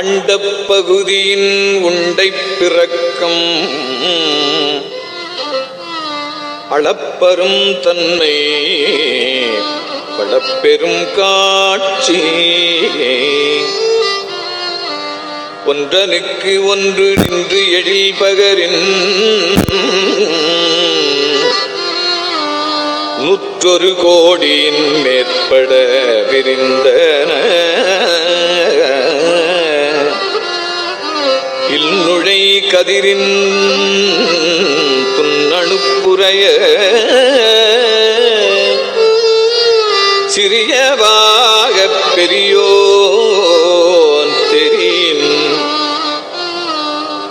அண்டப்பகுதியின் உண்டை பிறக்கம். அளப்பரும் தன்மை படப்பெரும் காட்சி. ஒன்றனுக்கு ஒன்று நின்று எழில் பகரின். நூற்றொரு கோடியின் மேற்பட விரிந்தன. இல்நுழை கதிரின் புன்னணுப்புறைய சிறியவாக பெரியோன் தெரியின்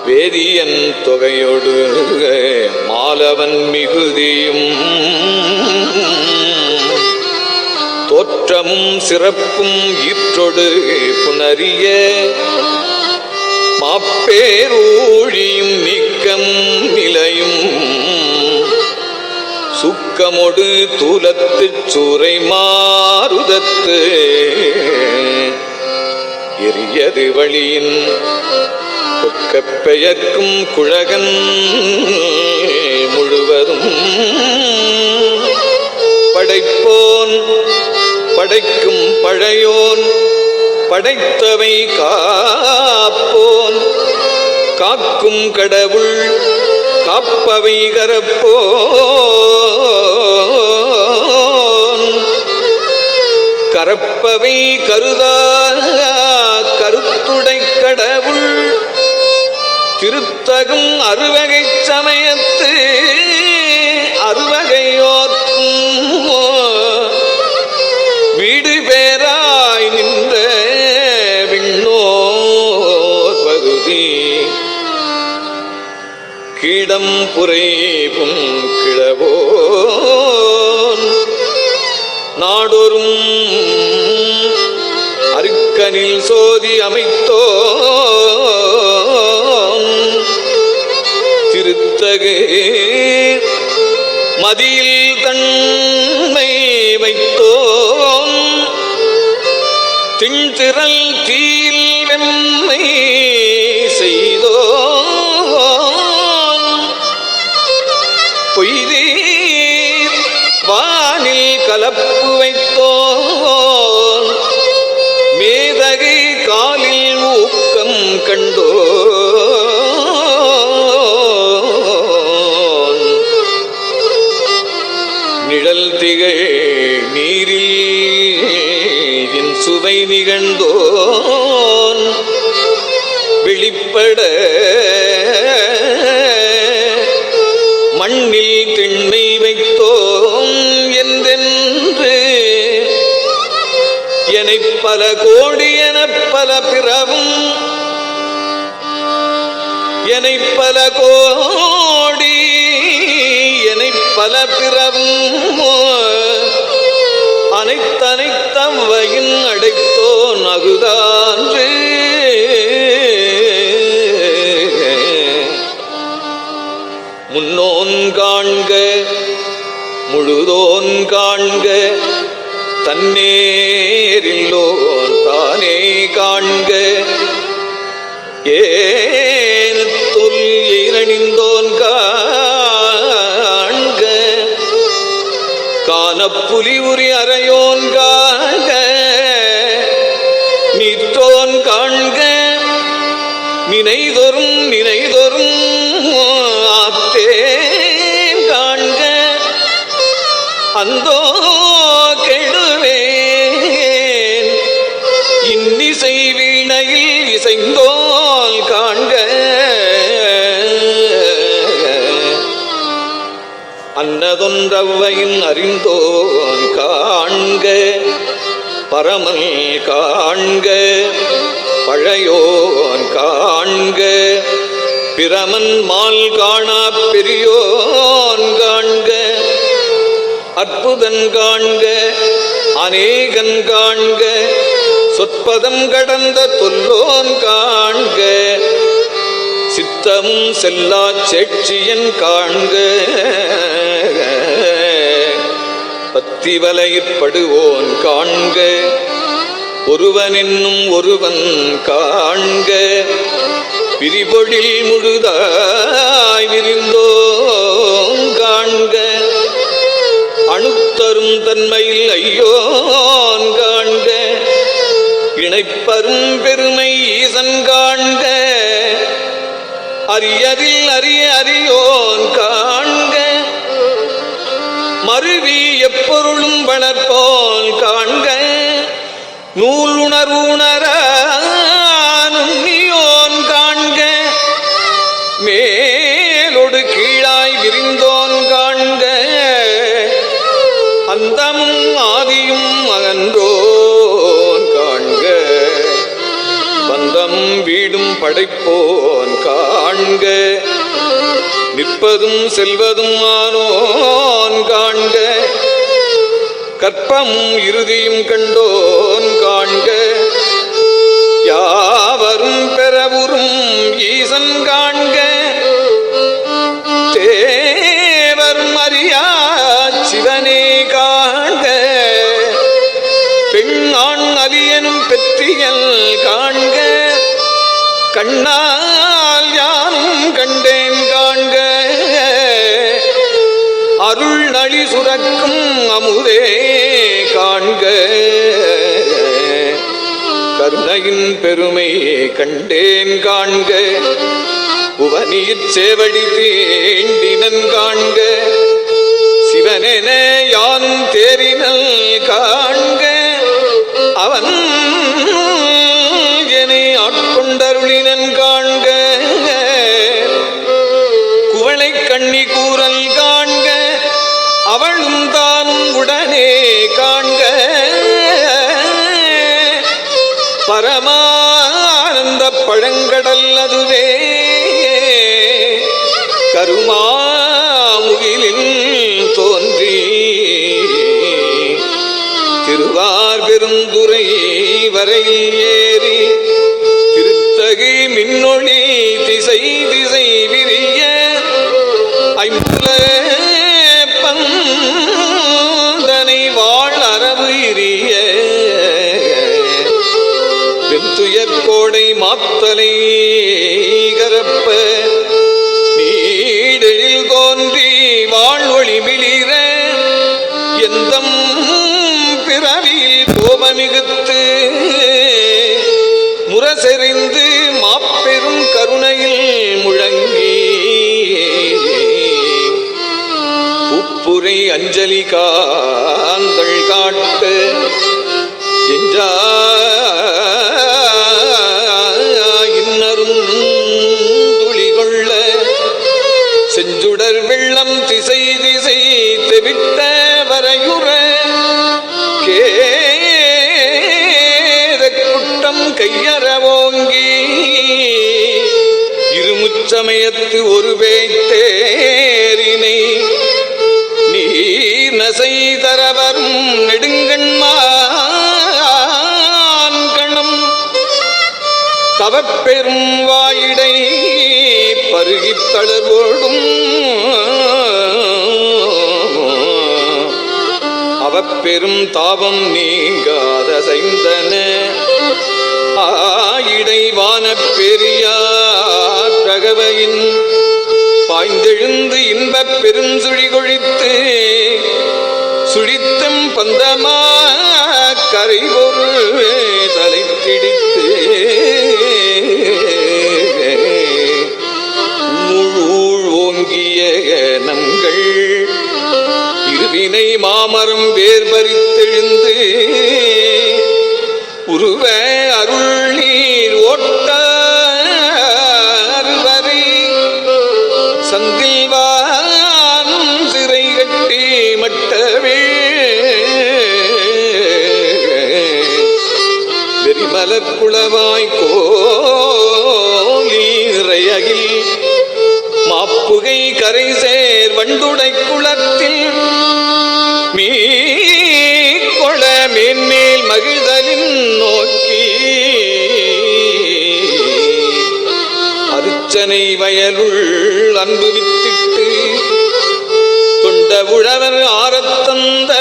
வேதியன் தொகையொடு மாலவன் மிகுதியும் தோற்றமும் சிறப்பும் ஈற்றொடு புனறிய மாப்பேரூழியும் நீக்கம் நிலையும். சுக்கமொடு தூலத்து சூறை மாறுதத்து. எரியது வழியின் கொக்கப் பெயர்க்கும் குழகன் முழுவதும். படைப்போன் படைக்கும் பழையோன் படைத்தவை காப்போன். காக்கும் கடவுள் காப்பவை கரப்போன். கரப்பவை கருதா கருத்துடை கடவுள். திருத்தகும் அறுவகை சமயத்து இடம் புரைப்பும் கிழவோன். நாடொரும் அருக்கனில் சோதி அமைத்தோ திருத்தகு மதியில் தன்மை வைத்தோம் திண்திரல் தீல் வெம்மை கலப்பு வைத்தோன் மேதகை காலில் ஊக்கம் கண்டோ நிழல் திகழ் நீரில் என் சுவை நிகழ்ந்தோன். வெளிப்பட மண்ணில் திண்மை வைத்தோ பல கோடி என பல பிறவும் எனைப் பல கோடி எனைப் பல பிறவும் அனைத்தனைத்தம் அனைத்தனைத்தவையின் அடைத்தோ அகுதான்று. முன்னோன் காண்க முழுதோன் காண்க தன்னேரில்லோன் தானே காண்க. ஏனத்துள் ஈரணிந்தோன் காண்க. காணப்புலி உரி அறையோன் காண்க. நிற்றோன் காண்க. நினைதொரும் நினைதொரும் ஆத்தேன் காண்க. அந்தோ வீணையில் காண்க. அன்னதொன்றவையின் அறிந்தோன் காண்க. பரமல் காண்க. பழையோன் காண்க. பிரமன் மால் காணா பெரியோன் காண்க. அற்புதன் காண்க. அநேகன் காண்க. சொற்பதம் கடந்த தொல்லோன் காண்க. சித்தமும் செல்லா சேட்சியன் காண்க. பத்தி வலையிற்படுவோன் காண்க. ஒருவனின்னும் ஒருவன் காண்க. விரிபொழில் முழுதாய் விரிந்தோ காண்க. அணுத்தரும் தன்மையில் ஐயோன் காண்க. இணைப்பரும் பெருமை ஈசன் காண்க அரியதில் அரிய அறியோன் காண்க. மருவி எப்பொருளும் வளர்ப்போல் காண்க நூல் உணர்வுணரானும் நீயோன் காண்க. மேலொடு கீழாய் விரிந்தோன் காண்க அந்தமும் ஆதியும் அகன்றோன் பந்தம் வீடும் படைப்போன் காண்க. நிற்பதும் செல்வதும் ஆனோன் காண்க. கற்பமும் இறுதியும் கண்டோன் காண்க. யாவரும் பெறவுறும் ஈசன் காண்க. தேவரும் அறியா சிவனே காண்க. பெண் ஆண் அலியனும் பெற்றியல் காண்க. கண்ணால் யானும் கண்டேன் காண்க. அருள் நளி சுரக்கும் அமுதே காண்க. கருணையின் பெருமை கண்டேன் காண்க. புவனியிற் சேவடி தேண்டினன் காண்க. சிவனென யான் தேறினல் காண்க. அவன் கண்ணி கூறல் காண்க அவளும் தானும் உடனே காண்க. பரமானந்த பழங்கடல் அதுவே. கருமாமுகிலின் தோன்றி திருவார் பெருந்துரை வரையில் ஏறி திருத்தகு மின்னொளி திசை திசை விரி ஐம்புல பந்தனை வாழ் அரவு இரிய. வெந்துயர் கோடை மாத்தலை கரப்ப நீடலில் தோன்றி வாழ்வொளி மிளிர எந்த பிறவியில் கோபமிகுத்து முரசெறிந்து மாப்பெரும் கருணையில் முழங்கி உப்புரை அஞ்சலி காந்தள் காட்டு என்றா இன்னரும் துளி கொள்ள செஞ்சுடர் வெள்ளம் திசை திசை தெவிட்ட வரையுற கேத குட்டம் கையற ஓங்கி இருமுச்சமயத்து ஒரு பேத்தேரினை நீர் தரவரும் நெடுங்கண்மான் கணம் தவப்பெரும் வாயிடை பருகித் தளர்வோடும். அவப்பெரும் தாபம் நீங்காத சைந்தன. ஆயிடைவான பெரியார் பிரகவையின். பாய்ந்தெழுந்து இன்பப் பெருஞ்சுழி கரை தலை பிடித்து முழு ஓங்கிய நங்கள் இருவினை மாமரம் வேர் பறித்தெழுந்து உருவ வெறிமலர் குளவாய் கோலீரையகில் மாப்புகை கரை சேர் வண்டுடை குளத்தில் மீ மேன்மேல் மகிழ்தலின் நோக்கி அருச்சனை வயலுள் அன்பு வித்திட்டு தொண்ட உழவர் ஆரத்தந்த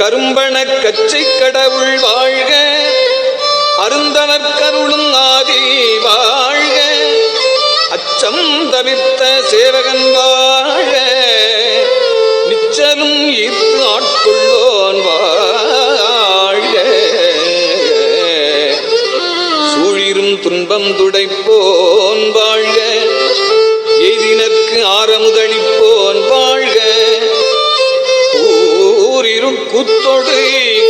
கரும்பண கச்சை கடவுள் வாழ்க. அருந்தனர் கருளும் ஆதி வாழ்க. அச்சம் தவிர்த்த சேவகன் வாழ நிச்சலும் ஈர்த்து ஆட்கொள்ளோன் வாழ்க. சூழிரும் துன்பம் துடைப்போன் வாழ்க. எய்தினர்க்கு ஆரமுதளிப்போன் வாழ்க. குத்தொடு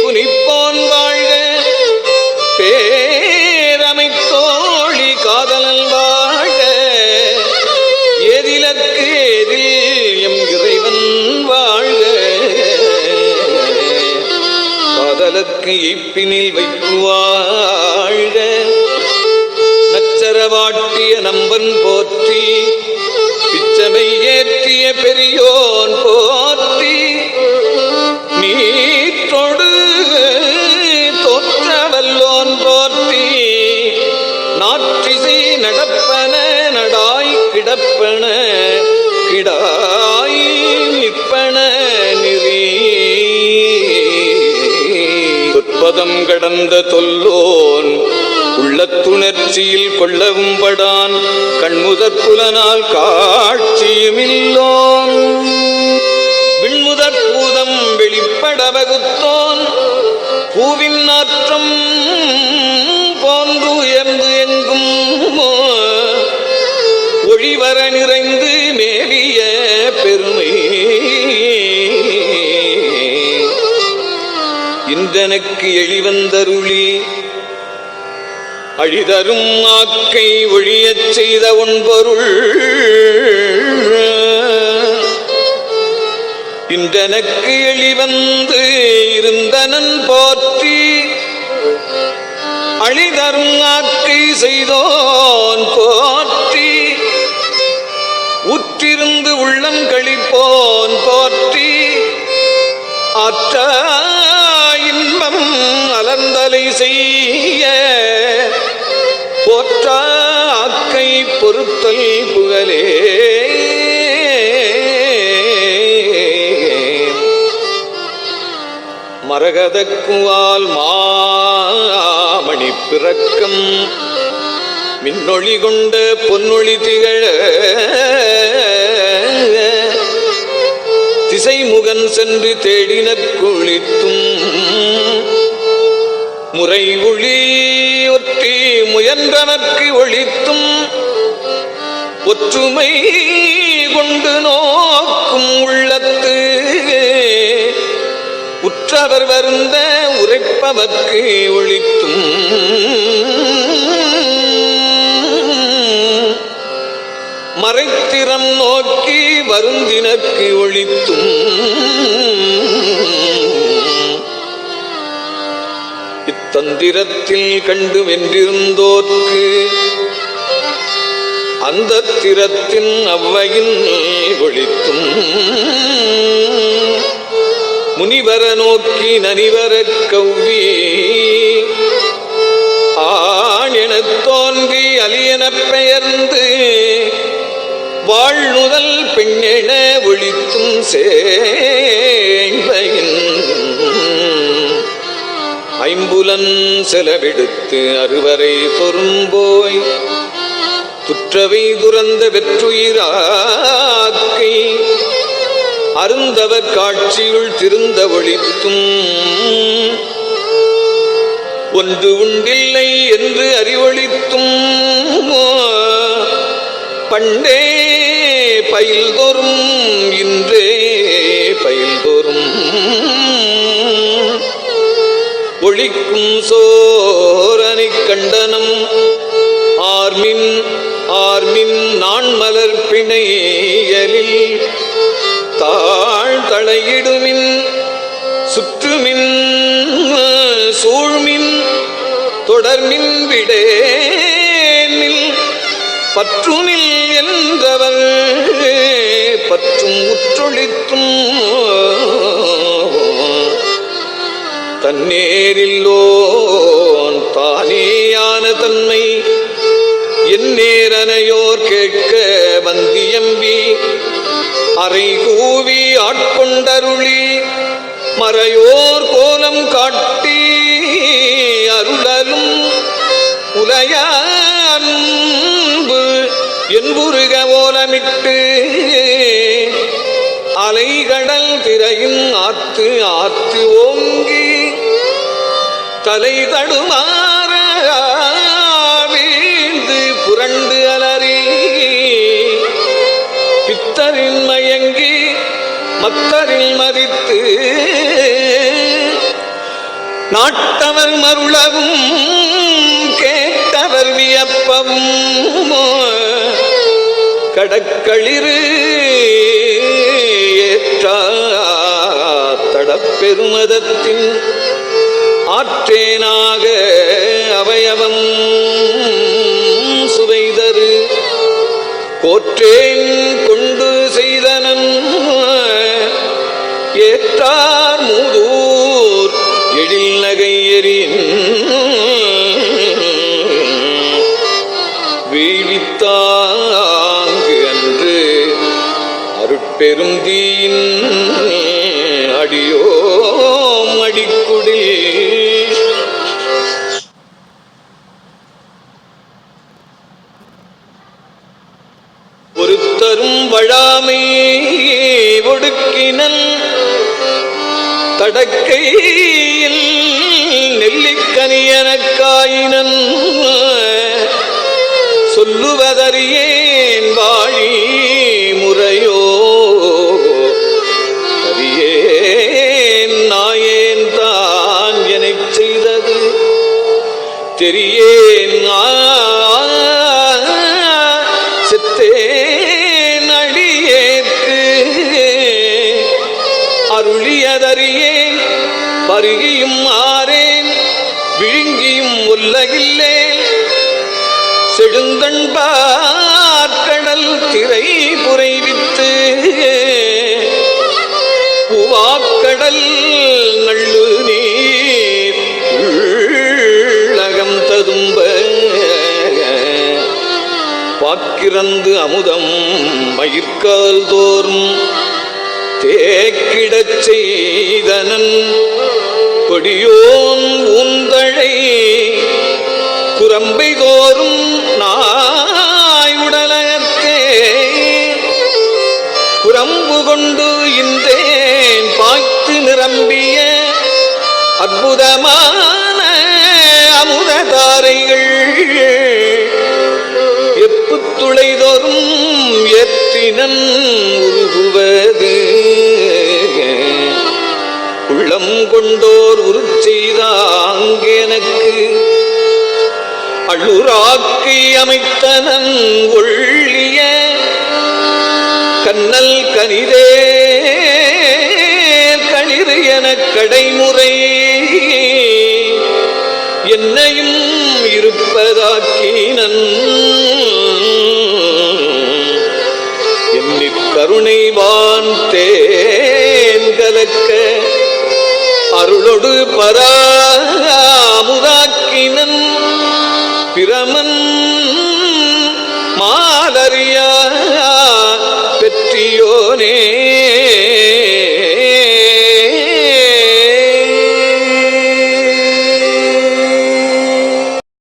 குனிப்பான் வாழ்க. பேரமைத்தோழி காதலன் வாழ்க. எதிலக்கு எதில் எம் இறைவன் வாழ்க. காதலுக்கு இப்பினில் வைப்பு வாழ்க. நச்சரவாட்டிய நம்பன் போற்றி. பிச்சமை ஏற்றிய பெரியோன் போ கிடப்பன கிடாய் நிற்பன நெறி சொற்பதம் கடந்த தொல்லோன் உள்ளத்துணர்ச்சியில் கொள்ளவும் படான். கண்முதற் புலனால் காட்சியுமில்லோன் விண்முதற் பூதம் வெளிப்பட வகுத்தோன். பூவின் நாற்றம் போன்று உயர்ந்து வர நிறைந்து மேவிய பெருமை. இன்றனக்கு எளிவந்தருளி அழிதரும் ஆக்கை ஒழியச் செய்த ஒன்பொருள். இன்றனக்கு எளிவந்து இருந்தனன் போற்றி அழிதரும் ஆக்கை செய்தோன் போற்றி. உற்றிருந்து உள்ளம் கழிப்போன் போற்றி. அற்ற இன்பம் அலந்தலை செய்ய. போற்ற அக்கை பொறுத்தல் புகழே. மரகதக்குவால் மாமணி பிறக்கம். மின்னொளி கொண்ட பொன்னொழி திகழ. திசைமுகன் சென்று தேடின குளித்தும் முறை ஒளி ஒற்றி முயன்றனற்கு ஒழித்தும் ஒற்றுமை கொண்டு நோக்கும் உள்ளத்து. உற்றவர் வருந்த உரைப்பவர்க்கு ஒழித்தும் மறைத்திறம் நோக்கி வருந்தினக்கு ஒளித்தும் இத்தந்திரத்தில் கண்டு வென்றிருந்தோர்க்கு அந்த திறத்தின் அவ்வையின் ஒழித்தும். முனிவர நோக்கி நனிவர கவ்வி ஆண் எனத் தோன்றி அலியனப் பெயர்ந்து வாழ்நுதல் பெண்ணென ஒழித்தும் சேம்பையின் ஐம்புலன் செலவெடுத்து அறுவரை பொரும்போய் துற்றவை துறந்த வெற்றுயிராக்கை அருந்தவர் காட்சியுள் திருந்த ஒழித்தும். ஒன்று உண்டில்லை என்று அறிவொழித்தும். பண்டே பயில்தோறும் இன்றே பயில்தோறும் ஒழிக்கும் சோரணி கண்டனம் ஆர்மின் ஆர்மின் நான் மலர் பிணையலில் தாழ் தலையிடுமின் சுற்றுமின் சூழ்மின் தொடர்மின் விடேனில் பற்றுமில் என்றவன் பற்றும் உற்றொழித்தும் தன்னேரில்லோன் தானேயான தன்மை. எந்நேரனையோர் கேட்க வந்தியம்பி அறை கூவி ஆட்கொண்டருளி மறையோர் கோலம் காட்டி அருளலும் உலையன்பு. என்புருக ஓலமிட்டு அலைகடல் திரையும் ஆத்து ஆத்து ஓங்கி தலை தடுமாற வீழ்ந்து புரண்டு அலறி பித்தரில் மயங்கி மத்தரில் மதித்து நாட்டவர் மருளவும் கேட்டவர் வியப்பம் கடக்களிறு ஏற்றா தடப்பெருமதத்தின் ஆற்றேனாக அவயவம் சுவைதரு. கோற்றேன் கொண்டு செய்தனன் ஏற்றார் மூதூர் எழில் நகை எறின் பெரும் தீயின் அடியோம் அடிக்குடி ஒருத்தரும் வழாமை ஒடுக்கினன். தடக்கையில் நெல்லிக்கனியனக்காயினன். சொல்லுவதறியேன் வாழி முறையோ தெரியேன் செத்தேன் அடியேற்கு அருளியதறியேன் பருகியும் ஆறேன் விழுங்கியும் ஒல்லகில்லேன் செடுந்தண்பாற்கடல் திரை புரைவித்து பூவாக்கடல் நள்ளு வாக்கிறந்து அமுதம் மயிர்கால் தோறும் தேக்கிடச் செய்தனன். கொடியோன் ஊந்தழை குரம்பை தோறும் நாய் உடலகத்தே. குரம்பு கொண்டு இந்தேன் பாய்த்து நிரம்பிய அற்புதமான அமுத தாரைகள் எப்பு துளைதோறும் ஏற்றினன் உருகுவது. உள்ளம் கொண்டோர் உருச்செய்தாங்கெனக்கு அள்ளுராக்கி அமைத்தனன் ஒள்ளிய. கண்ணல் கனிதே களிறு என கடைமுறை. என்னையும் இருப்பதாக்கினன். நிக்கருணைவான் தேன்கலக்க அருளொடு பராமுதாக்கினன் பிரமன் மாலரியா பெற்றியோனே.